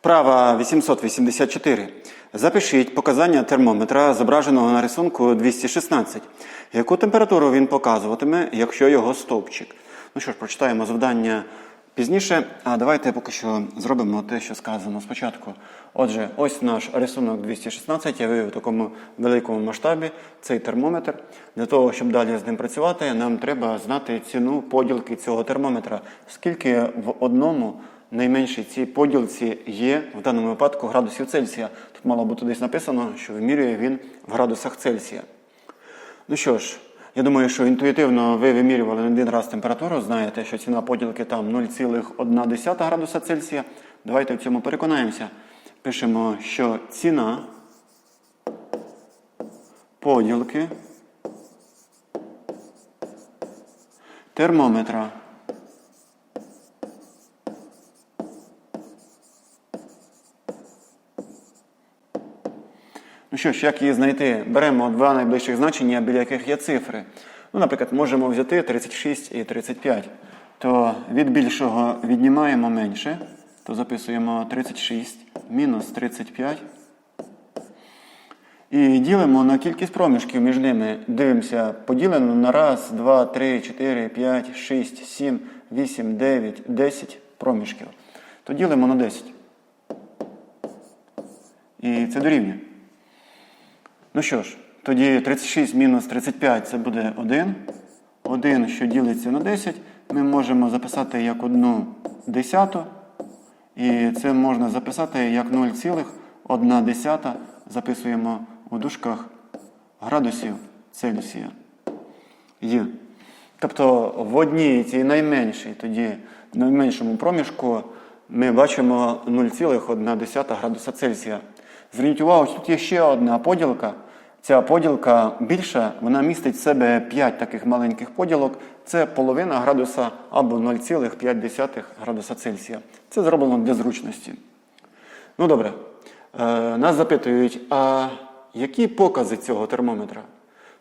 Вправа 884. Запишіть показання термометра, зображеного на рисунку 216. Яку температуру він показуватиме, якщо його стовпчик? Ну що ж, прочитаємо завдання пізніше. А давайте поки що зробимо те, що сказано спочатку. Отже, ось наш рисунок 216. Я вивів в такому великому масштабі цей термометр. Для того, щоб далі з ним працювати, нам треба знати ціну поділки цього термометра. Скільки в одному найменшій цій поділці є в даному випадку градусів Цельсія. Тут мало бути десь написано, що вимірює він в градусах Цельсія. Ну що ж, я думаю, що інтуїтивно ви вимірювали один раз температуру, знаєте, що ціна поділки там 0,1 градуса Цельсія. Давайте в цьому переконаємося. Пишемо, що ціна поділки термометра Ну що ж, як її знайти? Беремо два найближчих значення, біля яких є цифри. Ну, наприклад, можемо взяти 36 і 35. То від більшого віднімаємо менше, то записуємо 36 мінус 35. І ділимо на кількість проміжків між ними. Дивимося, поділено на раз, два, три, чотири, п'ять, шість, сім, вісім, дев'ять, десять проміжків. То ділимо на 10. І це дорівнює. Ну що ж, тоді 36 мінус 35 це буде 1. 1, що ділиться на 10, ми можемо записати як 1 десяту. І це можна записати як 0,1 десята. Записуємо у дужках градусів Цельсія. Є. Тобто в одній цій найменшій, тоді найменшому проміжку ми бачимо 0,1 градуса Цельсія. Зверніть увагу, тут є ще одна поділка. Ця поділка більша, вона містить в себе 5 таких маленьких поділок. Це половина градуса або 0,5 градуса Цельсія. Це зроблено для зручності. Ну добре. Е, нас запитують, а які покази цього термометра?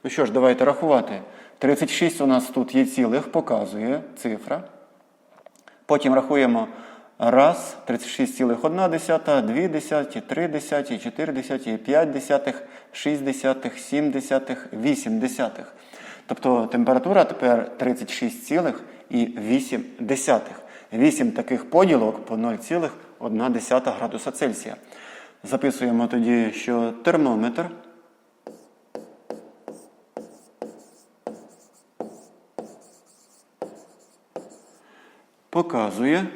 Ну що ж, давайте рахувати. 36 у нас тут є цілих, показує цифра. Потім рахуємо раз, 36,1 десята, 2 десяті, 3 десяті, 4 десяті, 5 десятих, 6 десятих, 7 десятих, 8 десятих. Тобто температура тепер 36,8 десятих. 8 таких поділок по 0,1 градуса Цельсія. Записуємо тоді, що термометр показує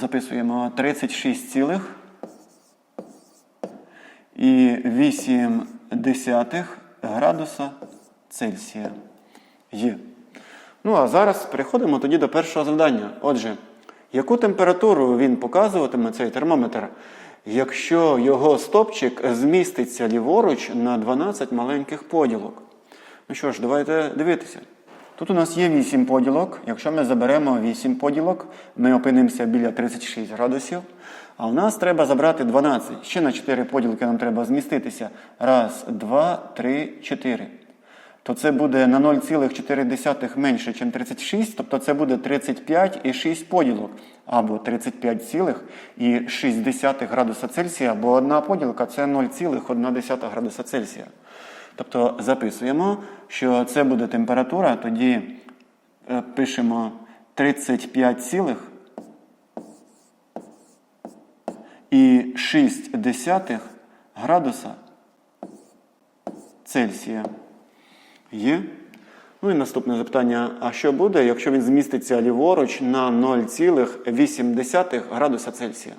записуємо 36 цілих і 8 десятих градуса Цельсія. Є. Ну, а зараз переходимо тоді до першого завдання. Отже, яку температуру він показуватиме цей термометр, якщо його стопчик зміститься ліворуч на 12 маленьких поділок? Ну що ж, давайте дивитися. Тут у нас є 8 поділок. Якщо ми заберемо 8 поділок, ми опинимося біля 36 градусів. А в нас треба забрати 12. Ще на 4 поділки нам треба зміститися. Раз, два, три, чотири. То це буде на 0,4 менше, ніж 36, тобто це буде 35,6 поділок. Або 35,6 градуса Цельсія, бо одна поділка це 0,1 градуса Цельсія. Тобто записуємо, що це буде температура, тоді е, пишемо 35 цілих і 6 десятих градуса Цельсія. Є. Ну і наступне запитання: а що буде, якщо він зміститься ліворуч на 0,8 градуса Цельсія?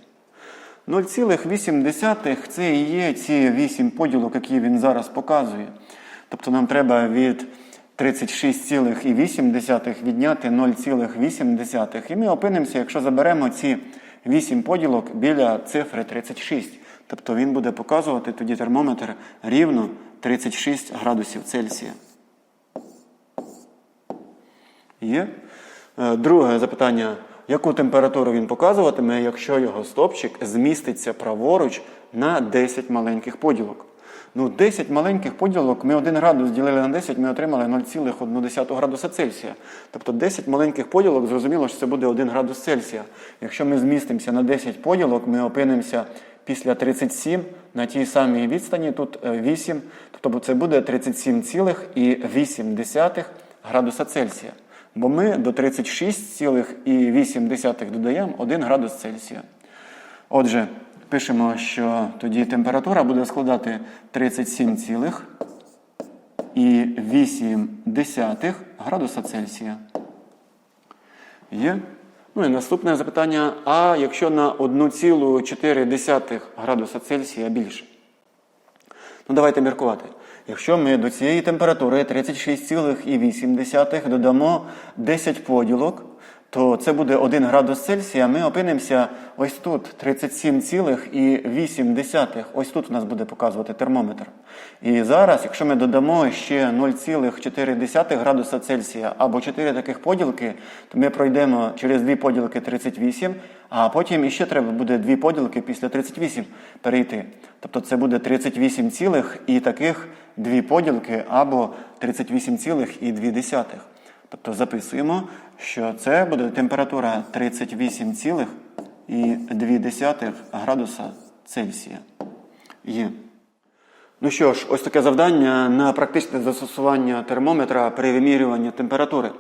0,8 це і є ці 8 поділок, які він зараз показує. Тобто нам треба від 36,8 відняти 0,8. І ми опинимося, якщо заберемо ці 8 поділок біля цифри 36. Тобто він буде показувати тоді термометр рівно 36 градусів Цельсія. Є? Е, Друге запитання. Яку температуру він показуватиме, якщо його стопчик зміститься праворуч на 10 маленьких поділок? Ну, 10 маленьких поділок, ми 1 градус ділили на 10, ми отримали 0,1 градуса Цельсія. Тобто 10 маленьких поділок, зрозуміло, що це буде 1 градус Цельсія. Якщо ми змістимося на 10 поділок, ми опинимося після 37 на тій самій відстані, тут е, 8, тобто це буде 37,8 градуса Цельсія. Бо ми до 36,8 додаємо 1 градус Цельсія. Отже, пишемо, що тоді температура буде складати 37,8 градуса Цельсія. Є? Ну і наступне запитання: а якщо на 1,4 градуса Цельсія більше? Ну, давайте міркувати. Якщо ми до цієї температури 36,8 додамо 10 поділок, то це буде 1 градус Цельсія. Ми опинимося ось тут 37,8. Ось тут у нас буде показувати термометр. І зараз, якщо ми додамо ще 0,4 градуса Цельсія або 4 таких поділки, то ми пройдемо через дві поділки 38, а потім іще треба буде дві поділки після 38 перейти. Тобто це буде 38 цілих і таких дві поділки або 38,2. Тобто записуємо, що це буде температура 38,2 градуса Цельсія. Є. Ну що ж, ось таке завдання на практичне застосування термометра при вимірюванні температури.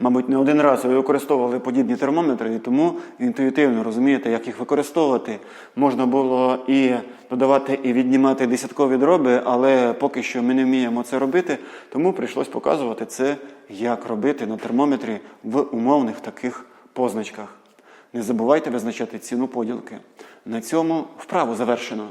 Мабуть, не один раз ви використовували подібні термометри, і тому інтуїтивно розумієте, як їх використовувати. Можна було і додавати і віднімати десяткові дроби, але поки що ми не вміємо це робити, тому прийшлось показувати це, як робити на термометрі в умовних таких позначках. Не забувайте визначати ціну поділки. На цьому вправу завершено.